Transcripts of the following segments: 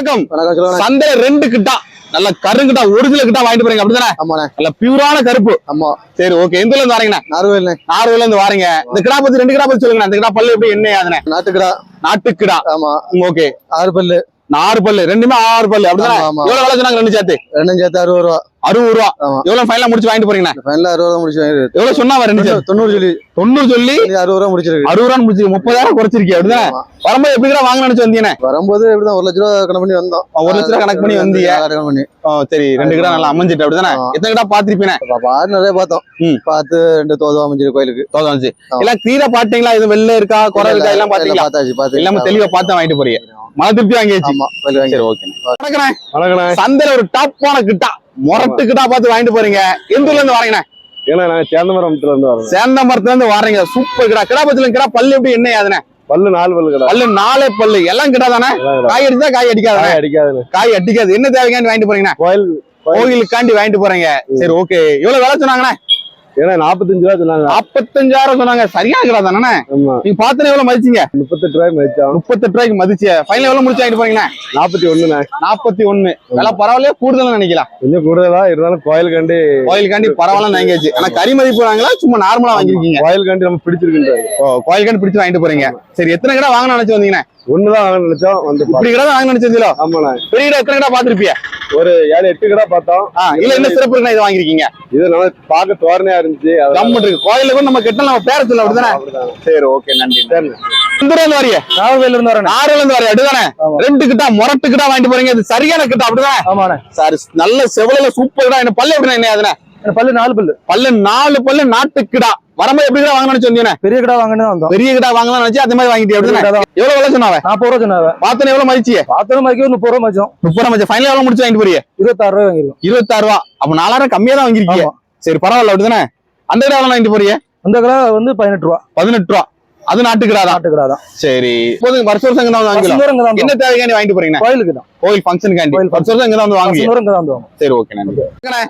வணக்கம். சந்தையில ரெண்டு கிட்டா நல்ல கருங்கிட்டா ஒரிஜினல் கிட்டா வாங்கிட்டு போறீங்க அப்படிதானே? நல்ல பியூரான கருப்பு. ஆமா. சரி ஓகே எந்த இருந்து வரீங்கண்ணா? நார்வேல்ண்ணே நார்வேல இருந்து வாரீங்க. இந்த கிடா பத்தி ரெண்டு கிடா பத்தி சொல்லுங்க இந்த கிடா பல்லு எப்படி என்ன ஆகுதுண்ணே நாட்டுக்கடா. நாட்டுக்கிடா. ஆமா. ஓகே ஆறு பல்லு ஆறு பல்லு ரெண்டுமே ஆறு பல்லு. அப்படிதானே? ஆமா, ஆமா. எவ்வளவு வேலை சொன்னாங்க ரெண்டு சேர்த்து? ரெண்டும் சேர்த்து அறுபது ரூபா. அறுபது ரூபா. எவ்வளவு ஃபைனலா முடிச்சு வாங்கிட்டு போறீங்கண்ணா? ஃபைனல் அறுபது ரூபா முடிச்சு வாங்கிருக்கு எவ்வளவு சொன்னா ரெண்டு சேர்த்து? தொண்ணூறு சொல்லி. தொண்ணூறு சொல்லி அறுபது ரூபா முடிச்சிருக்கு. அறுபது ரூபா முடிச்சு முப்பதாயிரம் குறைச்சிருக்கீங்க அப்படிதானே. வரும்போது எப்படி கிடா வாங்க நினைச்சு வந்தீங்கண்ணே? வரும்போது எப்படிதான் ஒரு லட்ச ரூபா கணக்கு பண்ணி வந்தோம். ஒரு லட்ச ரூபா கணக்கு பண்ணி வந்தீங்க. கணக்கு பண்ணி. சரி ரெண்டு கிடா நல்லா அமைஞ்சிட்டு அப்படிதானே. எத்தனை கிடா பாத்திருப்பீங்க ஆறு நிறைய பார்த்தோம். பார்த்து ரெண்டு தோதுவா அமைஞ்சிரு கோயிலுக்கு. தோதாச்சு ஆமா. எல்லாம் கீரை பாத்தீங்களா இது வெள்ளை இருக்கா குறை இருக்கா எல்லாம் பாத்தீங்களா எல்லாமே தெளிவா பார்த்து வாங்கிட்டு போறீங்க. மன திருப்தி வாங்கியாச்சு. சரி ஓகே வணக்கண்ணே. வணக்கண்ணே. சந்தையில ஒரு டாப்பான கிட்டா முரட்டு கிட்டா பார்த்து வாங்கிட்டு போறீங்க. எந்த ஊர்ல இருந்து வரீங்கண்ணே ஏன்னா நாங்க சேந்தமரத்துல இருந்து வரோம் சேந்த மரத்துல இருந்து வரீங்க சூப்பர் கிடா. கிடா பத்தில கிடா பல்லு எப்படி என்ன ஆகுதுண்ணே பல்லு நாலு பல்லு கடை. பல்லு நாலே பல்லு. எல்லாம் கிடா தானே? காய் அடிச்சா காய் அடிக்காதானே காய் அடிக்காதுண்ணே. காய் அடிக்காது. என்ன தேவைக்காண்டி வாங்கிட்டு போறீங்கண்ணே? கோயில் கோயிலுக்காண்டி வாங்கிட்டு போறீங்க. சரி ஓகே எவ்வளவு விலை சொன்னாங்கண்ணே. ஏன்னா நாற்பத்தஞ்சு ரூபா சொன்னாங்க. நாற்பத்தஞ்சாயிரம் சொன்னாங்க. சரியான கிடா தானே நீங்க பாத்தனே எவ்வளவு மதிச்சீங்க? முப்பத்தெட்டு ரூபாய் மதிச்சோம் முப்பத்தெட்டு ரூபாய்க்கு மதிச்சு ஃபைனல் எவ்வளவு முடிச்சு வாங்கிட்டு போறீங்கண்ணே நாற்பத்தி ஒண்ணுண்ணே. நாற்பத்தி ஒண்ணு. விலை பரவாயில்லையா? கூடுதல் நினைக்கலாம். கொஞ்சம் கூடுதலா இருந்தாலும் கோயிலுக்காண்டி கோயிலுக்காண்டி பரவாயில்ல வாங்கியாச்சு. ஆனா கறி மதிப்பு வாங்கலாம் சும்மா நார்மலா வாங்கிருக்கீங்க கோயிலுக்காண்டி நம்ம பிடிச்சிருக்கின்றாரு ஓ கோயிலுக்காண்டி பிடிச்சு வாங்கிட்டு போறீங்க. சரி எத்தனை கடை வாங்கணும் நினைச்சு வந்தீங்கண்ணே? ஒண்ணுதான் வாங்க நினைச்சோம் வந்து இப்படி கடை வாங்க நினைச்சதுல ஆமாண்ணே. பெரிய கடை எத்தனை கடை பாத்திருப்பிய ஒரு ஏழு எட்டு கடை பார்த்தோம். இல்ல என்ன சிறப்பு இருக்குண்ணா இது வாங்கிருக்கீங்க இது பார்க்க தோரணையா இருந்துச்சு கம்மட்டு இருக்கு. கோயிலுக்கு கூட நம்ம கெட்டல நம்ம பேர சொல்ல அப்படிதானே. சரி ஓகே நன்றி இருந்து வரிய நார்வேல இருந்து வரேன் ஆறுல இருந்து வரைய அப்படிதானே. ரெண்டு கிட்டா முரட்டு கிட்டா வாங்கிட்டு போறீங்க இது சரியான கிட்டா அப்படிதானே? ஆமாண்ணே. சாரி நல்ல செவலையில சூப்பர் கிட்டா என்ன பல்லு எப்படின்னா என்ன பல்லு நாலு பல்லு. பல்லு நாலு பல்லு நாட்டு கிடா வரும்போது எப்படி கிடா வாங்கணும்னு சொன்னீங்க பெரிய கடை வந்தோம். பெரிய கிடா வாங்கலாம் நினைச்சு அந்த மாதிரி வாங்கிட்டே. எவ்வளவு விலை சொன்னாவ? நாற்பது ரூபா சொன்னாங்க பாத்தன எவ்வளவு மதிச்சியே பார்த்தோம் மதிக்க ஒரு முப்பது ரூபா மதிச்சோம். முப்பது ரூபா மதிச்சு. ஃபைனல் எவ்வளவு முடிச்சு வாங்கிட்டு போறீங்க? இருபத்தாறு ரூபாய் வாங்கிருக்கோம். இருபத்தாறு ரூபா. அப்ப நாலாயிரம் கம்மியா தான் வாங்கிருக்கீங்க. சரி பரவாயில்ல அப்படிதானே? அந்த கடை எவ்வளவு வாங்கிட்டு போறீங்க? அந்த கடை வந்து பதினெட்டு ரூபா. பதினெட்டு ரூபா. அது நாட்டு கிடா தான். சரி. வருஷ வருஷம் இங்க தான் வாங்கிக்கலாம். என்ன தேவைக்காண்டி வாங்கிட்டு போறீங்க கோயிலுக்கு தான். கோயில் ஃபங்க்ஷனுக்காண்டி வருஷ வருஷம் இங்க தான் வந்து சரி ஓகே. நன்றி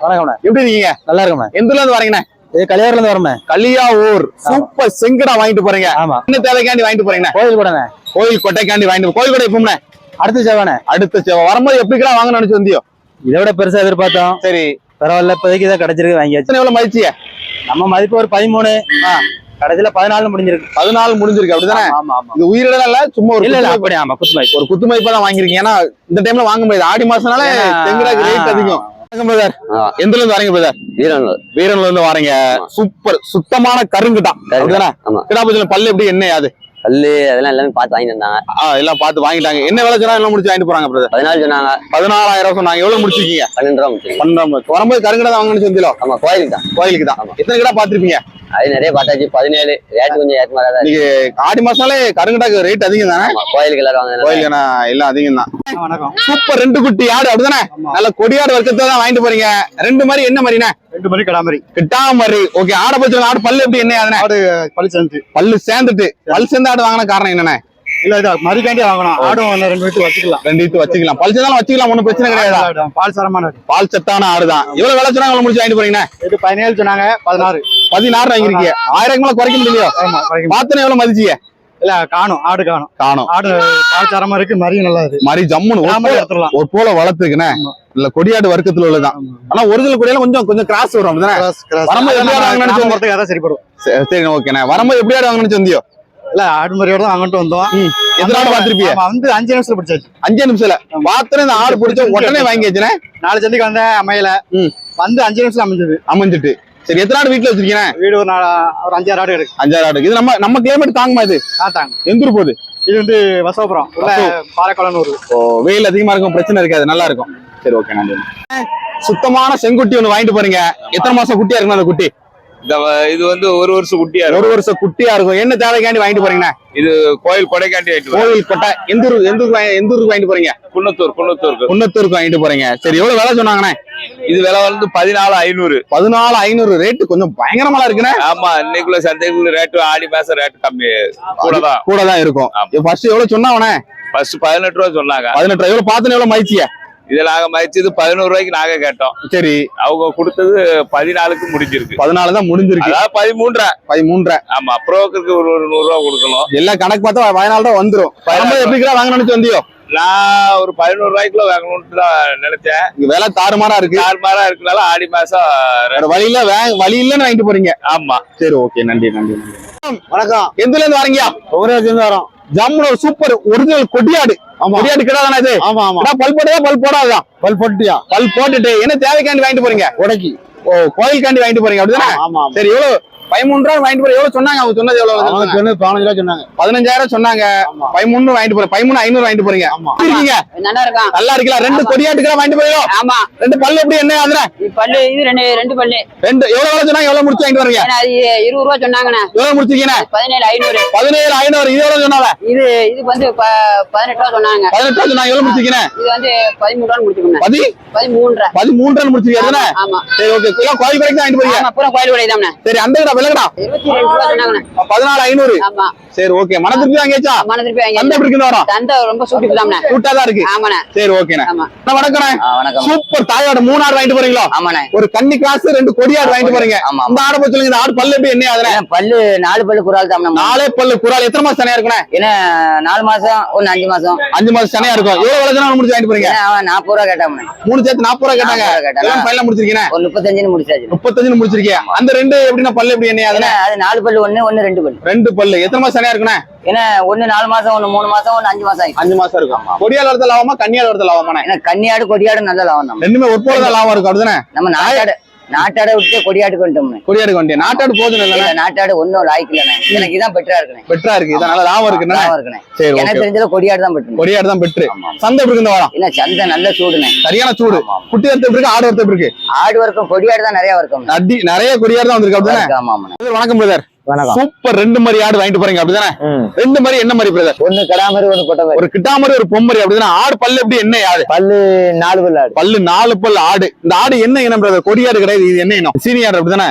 வணக்கம்ண்ணே எப்படி இருக்கீங்க? நல்லா இருக்கோம்ண்ணே எந்த ஊர்ல இருந்து வரீங்கண்ணே இது கல்யாணத்துல இருந்து வரமே. கலியாவூர். சூப்பர் செங்கடா வாங்கிட்டு போறீங்க. ஆமா. என்ன தேவைக்காண்டி வாங்கிட்டு போறீங்க? கோயில் கூடண்ணே. கோயில் கொட்டைக்காண்டி வாங்கிட்டு கோயில் கொட்டை எப்பவுமே அடுத்த சேவானே அடுத்த செவ்வ- வரும்போது எப்படி கிடா வாங்க நினைச்சு வந்தியோ? இதை விட பெருசா எதிர்பார்த்தோம். சரி. பரவாயில்ல இப்போதைக்கு இதை கிடைச்சிருக்கு வாங்கியாச்சு எவ்வளவு மதிச்சிய நம்ம மதிப்பு ஒரு பதிமூணு. கடைசியில பதினாலு முடிஞ்சிருக்கு. பதினாலு முடிஞ்சிருக்கு அப்படிதானே? இது உயிரிழல இல்ல சும்மா ஒரு இல்ல அப்படி ஆமா குத்து மதிப்பு ஒரு குத்து மதிப்பா தான் வாங்கிருக்கீங்க ஏன்னா இந்த டைம்ல வாங்க முடியாது. ஆடி மாசம்னால ரேட். அதிகம். பிரதர். எந்த இருந்து வரீங்க பிரதர் வீரனூர் வீரன்ல. இருந்து வரீங்க. சூப்பர். சுத்தமான கருங்குதான் கிடாபத்துல பல்லு எப்படி என்ன அது? கல்லு அதெல்லாம் எல்லாமே பார்த்து வாங்கிட்டு வந்தாங்க. எல்லாம் பார்த்து வாங்கிட்டாங்க. என்ன விலை சொன்னா எல்லாம் முடிச்சு வாங்கிட்டு போறாங்க பிரதர் பதினாலு சொன்னாங்க. பதினாலாயிரம் சொன்னாங்க. எவ்வளவு முடிச்சிருக்கீங்க? பன்னெண்டு ரூபா முடிச்சிருக்கோம் பன்னெண்டு வரும்போது கருங்கடை வாங்கணும்னு சொந்தீங்களோ ஆமா கோயிலுக்கு தான். கோயிலுக்கு தான். எத்தனை கடை பாத்திருப்பீங்க அது நிறைய பார்த்தாச்சு. பதினேழு ரேட்டு கொஞ்சம் ஏற்ற மாதிரி தான். இன்னைக்கு ஆடி மாசம்னாலே கருங்கடாக்கு ரேட் அதிகம் தானே ஆமா கோயிலுக்கு எல்லாரும் வாங்க கோயிலுக்கு எல்லாம் அதிகம் தான் வணக்கம். சூப்பர் ரெண்டு குட்டி ஆடு அப்படிதானே? நல்ல கொடியாடு வர்க்கத்தை தான் வாங்கிட்டு போறீங்க. ரெண்டு மாதிரி என்ன மாதிரிண்ணே ரெண்டு மணி கடை மாதிரி கிட்டா மாதிரி ஓகே ஆடை பச்சு ஆடு பல்லு எப்படி என்ன ஆடு பழி சேர்ந்து பல்லு சேர்ந்துட்டு பல் சேர்ந்து ஆடு வாங்கின காரணம் என்னண்ணே இல்ல இது மதிக்காண்டி வாங்கணும். ஆடும் ஒண்ணு ரெண்டு வீட்டு வச்சுக்கலாம். ரெண்டு இது வச்சுக்கலாம். பல் வச்சுக்கலாம் ஒண்ணும் பிரச்சனை கிடையாது. பால் சரமான ஆடு. பால் சத்தான ஆடுதான். இவ்வளவு விலை சொன்னா எவ்வளவு முடிச்சு வாங்கிட்டு போறீங்க இது பதினேழு சொன்னாங்க பதினாறு. பதினாறு வாங்கிருக்கீங்க ஆயிரம் மேல குறைக்க முடியலையோ. பாத்தனை எவ்வளவு மதிச்சிய இல்ல காணும் ஆடு காணும். காணும். ஆடு பால் சரமா இருக்கு மரியும் நல்லா இருக்கு. மாதிரி ஜம்முன்னு ஒரு போல- வளர்த்துக்குண்ணே. இல்ல கொடியாடு வர்க்கத்துல உள்ளதான் ஆனா ஒரிஜினல் கொடியால கொஞ்சம் கொஞ்சம் கிராஸ் வரும் அப்படிதானே. வரும்போது எப்படி வாங்கணும்னு சரி சரி, ஓகேண்ணே. வரும்போது எப்படி ஆடு வாங்கணும்னு சொந்தியோ இல்ல ஆடு மரியோட தான் வாங்கிட்டு வந்தோம். எத்தனை பாத்திருப்பிய வந்து அஞ்சு நிமிஷத்துல பிடிச்சாச்சு. அஞ்சே நிமிஷம்ல பாத்திரம் இந்த ஆடு பிடிச்ச உடனே வாங்கியாச்சுனே நாலு சந்திக்கு வந்தேன் அமையல. வந்து அஞ்சு நிமிஷம் அமைஞ்சது. அமைஞ்சிட்டு. சரி எத்தனை ஆடு வீட்டுல வச்சிருக்கீங்க? வீடு ஒரு நாலு ஒரு அஞ்சாறு ஆடு இருக்கு. அஞ்சாறு ஆடு. இது நம்ம நம்ம கிளைமேட் தாங்குமா இது? காத்தாங்க எந்த போகுது? இது வந்து வசவபுரம். உள்ள பாறைக்குளம்னு ஒரு ஓ வெயில் அதிகமா இருக்கும் பிரச்சனை இருக்காது. நல்லா இருக்கும். சரி ஓகே நன்றி சுத்தமான செங்குட்டி ஒண்ணு வாங்கிட்டு போறீங்க. எத்தனை மாசம் குட்டியா இருக்கும் அந்த குட்டி? இது வந்து ஒரு வருஷம் குட்டியா ஒரு வருஷம் குட்டியா இருக்கும். என்ன தேவைக்காண்டி வாங்கிட்டு போறீங்கண்ணா? இது கோயில் கொடைக்காண்டி வரும். கோவில் கொட்டை. எந்த ஊர் எந்த ஊருக்கு எந்த ஊருக்கு வாங்கிட்டு போறீங்க? குன்னத்தூர் குன்னத்தூருக்கு. குன்னத்தூருக்கு வாங்கிட்டு போறீங்க. சரி எவ்வளவு விலை சொன்னாங்கண்ணே? இது விலை வந்து பதினாலு ஐநூறு. பதினாலு ஐநூறு ரேட்டு கொஞ்சம் பயங்கரமா இருக்குண்ணே. ஆமா இன்னைக்குள்ள சந்தைக்குள்ள ரேட்டு ஆடி மாசம் ரேட்டு கம்மி. கூடதான் கூட தான் இருக்கும். ஃபர்ஸ்ட் எவ்வளவு சொன்னாவனே ஃபர்ஸ்ட் பதினெட்டு ரூபா சொன்னாங்க. பதினெட்டு எவ்வளவு பாத்துன்னு எவ்வளவு மதிச்சிய இது நாங்க மதிச்சது பதினோரு ரூபாய்க்கு நாங்க கேட்டோம். சரி. அவங்க கொடுத்தது பதினாலுக்கு முடிஞ்சிருக்கு. பதினாலு தான் முடிஞ்சிருக்கு. அதாவது பதிமூன்றரை. பதிமூன்றரை. ஆமா புரோக்கருக்கு ஒரு ஒரு நூறு ரூபா கொடுக்கணும். எல்லாம் கணக்கு பார்த்தா பதினாலு தான் வந்துரும். எப்படி கிலோ வாங்கணும்னு வந்தியோ? நான் ஒரு பதினோரு ரூபாய்க்குள்ள வாங்கணும்னு தான் நினைச்சேன். இங்க விலை தாறுமாறா இருக்கு. நார்மலா இருக்கனால ஆடி மாசம் வேற வழியில வழி இல்லன்னு வாங்கிட்டு போறீங்க. ஆமா. சரி ஓகே நன்றி நன்றி நன்றி. வணக்கம். எதுல இருந்து வரீங்க? ஒவ்வொரு வரோம். ஜம்முன ஒரு சூப்பர் ஒரிஜினல் கொடியாடு. ஆமா. கொடியாடு கிடா தானே இது? ஆமா ஆமா. பல் போட்டதா? பல் பல் பொட்டியா பல் போட்டுட்டு என்ன தேவைக்காண்டி வாங்கிட்டு போறீங்க? உடைக்கி. ஓ கோயிலுக்காண்டி வாங்கிட்டு போறீங்க அப்படிதானே? சரி எவ்வளவு பதிமூணு ரூபாய் வாங்கிட்டு போறீங்க எவ்வளவு சொன்னாங்க அவங்க? சொன்னது எவ்வளவு? சொன்னது பதினஞ்சு சொன்னாங்க. பதினஞ்சாயிரம் சொன்னாங்க. பதிமூணு வாங்கிட்டு போறேன் பதிமூணு ஐநூறு வாங்கிட்டு போறீங்க. இருக்கீங்க? நல்லா இருக்கலாம் ரெண்டு கொடியாட்டுக்கெல்லாம் வாங்கிட்டு போறீங்க ஆமா. ரெண்டு பல்லு எப்படி? என்ன அதுல பல்லு இது ரெண்டு ரெண்டு பல்லு. ரெண்டு எவ்வளவு சொன்னாங்க? எவ்வளவு முடிச்சு வாங்கிட்டு வரீங்க இருபது ரூபா சொன்னாங்கண்ணே. எவ்வளவு முடிச்சிருக்கீங்க? பதினேழு ஐநூறு. பதினேழு ஐநூறு. இது எவ்வளவு சொன்னாங்க? இது இது வந்து ப- பதினெட்டு ரூபா சொன்னாங்க. பதினெட்டு ரூபா சொன்னாங்க. எவ்வளவு முடிச்சிருக்கீங்க? இது வந்து பதிமூணு ரூபா முடிச்சுக்கோங்க பதி? பதிமூன்று ரன் முடிச்சிருக்கீங்க தானே? ஆமா. சரி ஓகே. கோயில் தான் வாங்கிட்டு போறீங்க? கோயில் விலை தானே சரி அந்த விலகடா. பதினாலு ஐநூறு. ஆமா. சரி ஓகே மன திருப்தி வாங்கியாச்சா? மன திருப்பி வாங்கி எப்படி இருக்கு இந்த வாரம் தந்தை ரொம்ப சூட்டிப்பு தானே கூட்டா தான் இருக்கு. ஆமாண்ணே. சரி ஓகேண்ணே வணக்கண்ணே வணக்கம். சூப்பர். தாயோட மூணு ஆடு வாங்கிட்டு போறீங்களா? ஆமாண்ணே. ஒரு கன்னி கிளாஸ் ரெண்டு கொடி ஆடு வாங்கிட்டு போறீங்க. இந்த ஆடை பத்தி சொல்லுங்க இந்த ஆடு பல்லு எப்படி என்ன ஏன்னா பல்லு நாலு பல்லு குறால் தான் நாலே பல்லு குறால். எத்தனை மாசம் சனையா இருக்குண்ணே? ஏன்னா நாலு மாசம் ஒன்னு அஞ்சு மாசம். அஞ்சு மாசம் சனையா இருக்கும். எவ்வளவு விளைச்சனா முடிச்சு வாங்கிட்டு போறீங்க? நாற்பது ரூபா கேட்டாமண்ணே மூணு சேர்த்து நாற்பது ரூபா கேட்டாங்க. கேட்டாங்க. ஃபைனலா முடிச்சிருக்கீங்க ஒரு முப்பத்தஞ்சுன்னு முடிச்சாச்சு. முப்பத்தஞ்சுன்னு முடிச்சிருக்கீங்க. அந்த ரெண்டு எப்படின்னா பல்லு எப்படி? அது நாலு பல்லு ஒண்ணு ஒண்ணு ரெண்டு பல்லு. ரெண்டு பல்லு. எத்தனை மாசம் சனையா இருக்குண்ணே? ஏன்னா ஒண்ணு நாலு மாசம் ஒண்ணு மூணு மாசம் ஒண்ணு அஞ்சு மாசம் அஞ்சு மாசம் இருக்கும். கொடியால் வரது லாபமா கன்னியால் வரது ஏன்னா கன்னியாடு கொடியாடு நல்ல லாபம் ரெண்டுமே ஒரு போல லாபம் இருக்கும் அப்படிதானே? நம்ம நாட்டாடு நாட்டாடை விட்டு கொடியாட்டுக்கு வந்துட்டோம்னே கொடியாடு வண்டி நாட்டாடு போதும் இல்ல இல்ல நாட்டாடு ஒன்னும் லாய்க்கு இல்லண்ணே எனக்கு இதான் பெட்டரா இருக்குண்ணே. பெட்டரா இருக்கு. இதான் நல்ல லாபம் இருக்குண்ணே? லாபம் இருக்குண்ணே. சரி எனக்கு தெரிஞ்சது கொடியாடு தான் பெட்டு கொடியாடு தான் பெட்ரு. சந்தை எப்படி இருக்கு இந்த வாரம்? இல்ல சந்தை நல்ல சூடுண்ணே. சரியான சூடு. குட்டி வரத்து இருக்கு ஆடு வரத்து இருக்கு. ஆடு வரைக்கும் கொடியாடு தான் நிறைய வரைக்கும் நிறைய கொடியாடு தான் வந்திருக்கு அப்படிதானே? ஆமா வணக்கம் பிரதர் சூப்பர். ரெண்டு மாதிரி ஆடு வாங்கிட்டு போறீங்க அப்படிதானே? ரெண்டு மாதிரி என்ன மாதிரி பிரதர் ஒண்ணு கடா மாதிரி ஒண்ணு கொட்டை மாதிரி. ஒரு கிட்டா மாதிரி ஒரு பொம்மரி அப்படிதானே? ஆடு பல்லு எப்படி என்ன ஆடு? பல்லு நாலு பல்லு ஆடு. பல்லு நாலு பல்லு ஆடு. இந்த ஆடு என்ன இனம் பிரதர் கொடியாடு கிடையாது இது என்ன இனம்? சீனியர் அப்படிதானே?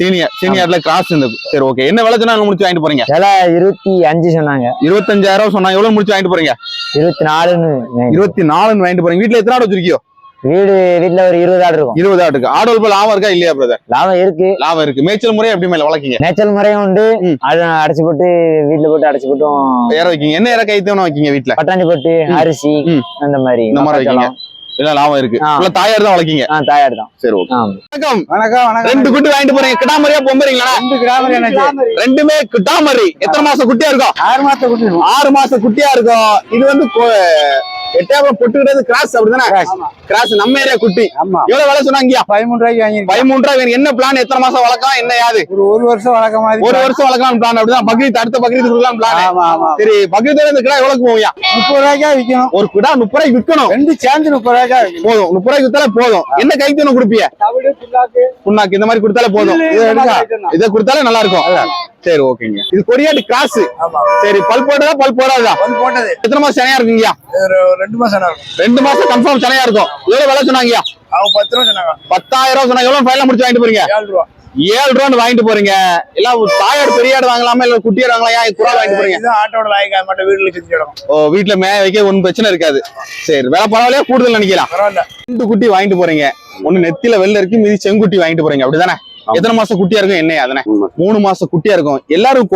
சீனியர் சீனியர்ல கிராஸ் இந்த சரி ஓகே என்ன விலை சொன்னா முடிச்சு வாங்கிட்டு போறீங்க? விலை இருபத்தி அஞ்சு சொன்னாங்க. இருபத்தஞ்சாயிரம் சொன்னா எவ்வளவு முடிச்சு வாங்கிட்டு போறீங்க? இருபத்தி நாலுன்னு இருபத்தி நாலுன்னு வாங்கிட்டு போறீங்க. வீட்டுல எத்தனை ஆடு வச்சிருக்கியோ? வீடு வீட்டுல ஒரு இருபது ஆடு இருக்கும். இருபது ஆட்டுக்கு. ஆடு வளர்ப்பு லாபம் இருக்கா இல்லையா பிரதர் லாபம் இருக்கு. லாபம் இருக்கு. மேய்ச்சல் முறை எப்படி மேல வளர்க்கீங்க? மேய்ச்சல் முறையும் உண்டு. அடைச்சு போட்டு வீட்டுல போட்டு அடைச்சு போட்டும். ஏற வைக்கீங்க. என்ன ஏற கைத்தவனம் வைக்கீங்க வீட்டுல பட்டாணி போட்டு. அரிசி. அந்த மாதிரி. இந்த மாதிரி வைக்கீங்க. இதெல்லாம் லாபம் இருக்கு. இல்ல தாயார் தான் வளர்க்கீங்க? தாயார் தான். சரி ஓகே ஆமா. வணக்கம். வணக்கம் வணக்கம். ரெண்டு குட்டி வாங்கிட்டு போறீங்க. கிடாமரியா பொம்பறீங்களா? ரெண்டு கிராமர் எனக்கு ரெண்டுமே கிடாமரி எத்தனை மாசம் குட்டியா இருக்கும்? ஆறு குட்டி ஆறு மாசம் குட்டியா இருக்கும். இது வந்து கொ- எட்டாயிரம் பொட்டுக்கிறது கிராஸ் அப்படிதானே? கிராஸ் நம்ம ஏரியா குட்டி. எவ்வளவு விலை சொன்னாங்கயா பதிமூணு ரூபாய்க்கு வாங்கிருக்கேன் பதிமூணு ரூபாய். என்ன பிளான் எத்தனை மாசம் வளர்க்கலாம்? என்ன யாது ஒரு ஒரு வருஷம் வளர்க்க மாதிரி ஒரு வருஷம் வளர்க்கலாம் பிளான் அப்படிதான். பக்ரீத் அடுத்த பக்ரீத் கொடுக்கலாம் பிளான் சரி பக்ரீத் இந்த கிடா எவ்வளவு போவியா முப்பது ரூபாய்க்கா விற்கணும் ஒரு கிடா முப்பது ரூபாய்க்கு விற்கணும். ரெண்டு சேர்ந்து முப்பது ரூபாய்க்கா போதும். முப்பது ரூபாய்க்கு வித்தாலே போதும் என்ன கைத்தணும் கொடுப்பிய? தவிடு புண்ணாக்கு. இந்த மாதிரி கொடுத்தாலே போதும். இதை கொடுத்தாலே நல்லா இருக்கும். சரி ஓகேங்க. இது கொரியாட்டு கிராஸ் சரி பல் போட்டதா பல் போடாதா? வந்து போட்டது. எத்தனை மாசம் சனையா இருக்குங்கய்யா? ஒரு ரெண்டு மாசம் ரெண்டு மாசம் கன்ஃபார்ம் சனையா இருக்கும். எவ்வளவு விலை சொன்னாங்கய்யா? அவங்க பத்து ரூபா சொன்னாங்க. பத்தாயிரம் ரூபாய் சொன்னா எவ்வளவு ஃபைனலா முடிச்சு வாங்கிட்டு போறீங்க? ஏழு ரூபா. ஏழு ரூபான்னு வாங்கிட்டு போறீங்க. எல்லாம் தாயாடு பெரியாடு வாங்கலாமா? இல்ல குட்டியாடு வாங்கலாம்? ஏன் குறா வாங்கிட்டு போறீங்க? ஆட்டோட லாய்க்கா மட்டும் வீட்டுல செஞ்சு கிடக்கும் ஓ வீட்டுல மே வைக்க ஒன்றும் பிரச்சனை இருக்காது. சரி விலை பரவாயில்லையா? கூடுதல் நினைக்கலாம். பரவாயில்ல. ரெண்டு குட்டி வாங்கிட்டு போறீங்க. ஒண்ணு நெத்தில வெள்ள இருக்கு மீதி செங்குட்டி வாங்கிட்டு போறீங்க. அப்படிதானே? எத்தனை மாசம் குட்டியா இருக்கும் என்ன அதனே? மூணு மாசம் குட்டியா இருக்கும். எல்லாரும்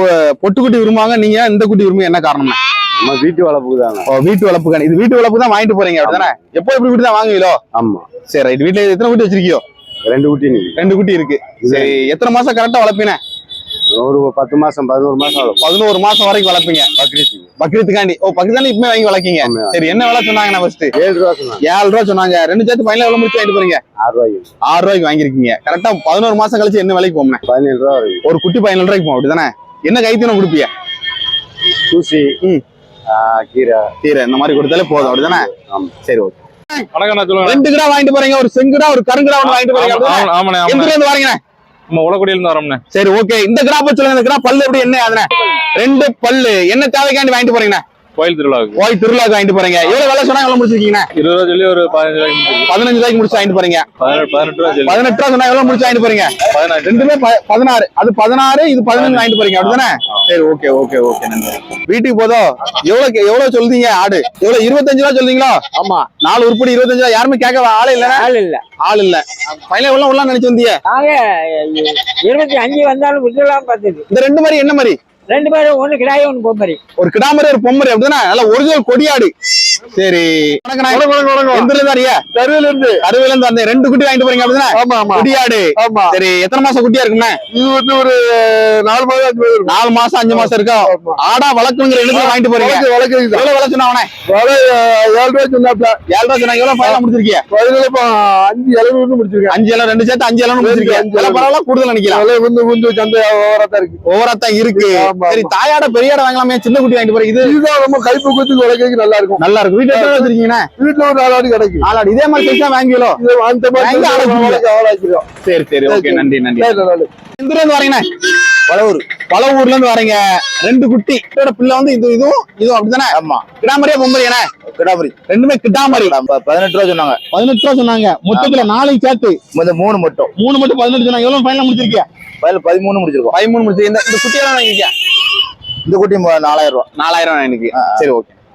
பொட்டு குட்டி விரும்புவாங்க. நீங்க இந்த குட்டி விரும்புங்க. என்ன காரணம் நம்ம வீட்டு வளர்ப்புக்கு ஓ வீட்டு வளர்ப்பு இது வீட்டு வளர்ப்பு தான் வாங்கிட்டு போறீங்க அப்படிதானே? எப்போ இப்படி வீட்டு தான் வாங்குவீங்களோ ஆமா. சரி ரைட். வீட்டுல எத்தனை குட்டி வச்சிருக்கியோ? ரெண்டு குட்டி ரெண்டு குட்டி இருக்கு. சரி எத்தனை மாசம் கரெக்டா வளர்ப்பீங்க? ஒரு பத்து மாசம் பதினோரு மாசம் பதினோரு மாசம் வரைக்கும் வளர்ப்பீங்க. பக்ரீத்துக்காண்டி. ஓ பக்ரீத்தாண்டி இப்பமே வாங்கி வளர்க்கீங்க. சரி என்ன விலை சொன்னாங்க ஃபர்ஸ்ட் ஏழு ரூபா சொன்னாங்க. ஏழு ரூபா சொன்னாங்க. ரெண்டு சேர்த்து ஃபைனல் எவ்வளவு முடிச்சு வாங்கிட்டு போறீங்க. ஆறு ரூபாய்க்கு ஆறு ரூபாய்க்கு வாங்கிருக்கீங்க கரெக்டா பதினோரு மாசம் கழிச்சு என்ன விலைக்கு போம்னே பதினேழு ரூபா ஒரு குட்டி பதினேழு ரூபாய்க்கு போகும். அப்படிதானே? என்ன கைத்தீனம் கொடுப்பீங்க தூசி ம். ஆ, கீரை. கீரை இந்த மாதிரி கொடுத்தாலே போதும். அப்படிதானே? ஆமா. சரி ஓகே. ரெண்டு கிடா வாங்கிட்டு போறீங்க. ஒரு செங்குடா ஒரு கருங்குடா ஒன்று வாங்கிட்டு போறீங்க? ஆமாண்ணே வரீங்க நம்ம உலகக்குடியில இருந்து வரோம்ண்ணே சரி ஓகே இந்த கிராப்பை சொல்லுங்க இந்த கிராப் பல்லு எப்படி என்ன அதுனே ரெண்டு பல்லு. என்ன தேவைக்காண்டி வாங்கிட்டு போறீங்க கோயில் திருவிழாவுக்கு ஓய் திருவிழாக்கு வாங்கிட்டு போறீங்க. எவ்வளவு விலை சொன்னா எவ்வளவு முடிச்சிருக்கீங்க இருபது ரூபா சொல்லி ஒரு பதினஞ்சு ரூபாய்க்கு முடிச்சிருக்கு. பதினஞ்சு ரூபாய்க்கு முடிச்சு வாங்கிட்டு போறீங்க. பதினெட்டு ரூபா சொல்லி. பதினெட்டு ரூபா சொன்னா எவ்வளவு முடிச்சு வாங்கிட்டு போறீங்க? பதினெட்டு ரெண்டுமே ப- பதினாறு. அது பதினாறு இது பதினஞ்சு வாங்கிட்டு போறீங்க. அப்படிதானே? சரி ஓகே ஓகே ஓகே நன்றி. வீட்டுக்கு போதோ எவ்வளவு எவ்வளவு சொல்றீங்க ஆடு? எவ்வளவு இருபத்தஞ்சு ரூபா சொல்றீங்களா? ஆமா. நாலு உருப்படி இருபத்தஞ்சு ரூபா. யாருமே கேட்க ஆளே இல்ல ஆள் இல்ல. ஆள் இல்ல. பையன் எவ்வளவு உள்ள நினைச்சு வந்தீங்க? இருபத்தி அஞ்சு வந்தாலும் விட்டுலாம் பார்த்தது இந்த ரெண்டு மாதிரி என்ன மாதிரி? ரெண்டு பேரும் ஒண்ணு கிடாய ஒண்ணு பொம்மரி. ஒரு கிடாமரி ஒரு பொம்மரி அப்படின்னா ஒரிஜினல் கொடியாடு. சரி. கருவில இருந்து அறுவையில இருந்து வந்தேன். ரெண்டு குட்டி வாங்கிட்டு போறீங்க அப்படிதானே? ஆமா ஆமா. குடியாடு ஆமா. சரி எத்தனை மாசம் குட்டியா இருக்குண்ணே இது வந்து ஒரு நாலு அஞ்சு இருக்கும். நாலு மாசம் அஞ்சு மாசம் இருக்கும். ஆடா வளர்க்குங்கிற எழுதி வாங்கிட்டு போறீங்க. வழக்கு எவ்வளவு விலை சொன்னா அவனே? வலை ஏழு ரூபாய் சொன்னாப்ல. ஏழு ரூபா சொன்னாங்க எவ்வளவு ஃபைனல் பதினேழு இப்போ அஞ்சு எழுநூறு முடிச்சிருக்கேன். அஞ்சு எல்லாம் ரெண்டு சேர்த்து அஞ்சு எல்லாம் முடிச்சிருக்கீங்க அஞ்சு விலை. பரவாயில்ல கூடுதல் நினைக்கலாம். விலை கொஞ்சம் கொஞ்சம் சந்தை ஓவரா இருக்கு. ஓவராத்தான் இருக்கு. ஆமா, சரி தாயாட பெரியாட வாங்கலாமே சின்ன குட்டி வாங்கிட்டு போறீங்க இது இதுதான் நம்ம கைப்பக்குவத்துக்கு வளர்க்கறதுக்கு நல்லா இருக்கும். நல்லா இருக்கும். வீட்டுல எத்தனை வச்சிருக்கீங்கண்ணே? வீட்டுல ஒரு நாலு ஆடு கிடைக்கும். ஆளாடு இதே மாதிரி சைஸ் வாங்கிலோ அந்த மாதிரி சரி சரி. ஓகே நன்றி நன்றி. எந்த இருந்து வரீங்கண்ணே பழவூர் பழவூர்ல இருந்து வரீங்க. ரெண்டு குட்டி. இதோட பிள்ளை வந்து இது இதுவும் இதுவும் அப்படிதானே? ஆமா. கிடாமரியா பொம்பரியானே கிடாமரி ரெண்டுமே கிடாமரி பதினெட்டு ரூபா சொன்னாங்க. பதினெட்டு ரூபா சொன்னாங்க. மொத்தத்துல நாளைக்கு சேர்த்து இந்த மூணு மட்டும். மூணு மட்டும் பதினெட்டு சொன்னாங்க. எவ்வளவு ஃபைனல் முடிச்சிருக்கீங்க? பதில் பதிமூணு முடிச்சிருக்கோம். பதிமூணு முடிச்சு. இந்த குட்டியெல்லாம் வாங்கிக்க இந்த குட்டி நாலாயிரம் ரூபா. நாலாயிரம் எனக்கு சரி ஓகே.